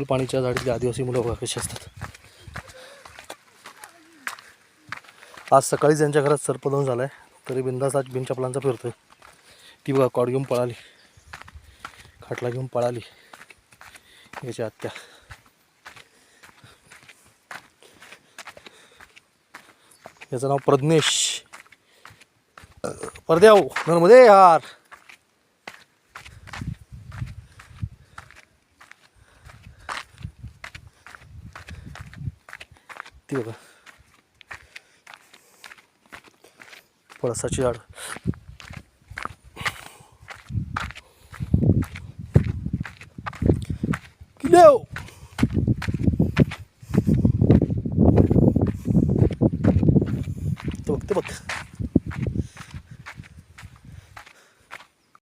पाणीच्या झाडीतली आदिवासी मुलं बघा कशी असतात. आज सकाळीच त्यांच्या घरात सर्पदोन झालाय. तरी बिंदास आज बिनचपलांचा फिरतो फिरतोय. ती बघा कॉड घेऊन पळाली. खाटला घेऊन पळाली. याची आत्या. याचं नाव प्रज्ञेश. परद्याव नर्मदे यार activa. Por essa tiara. Não! Tabak.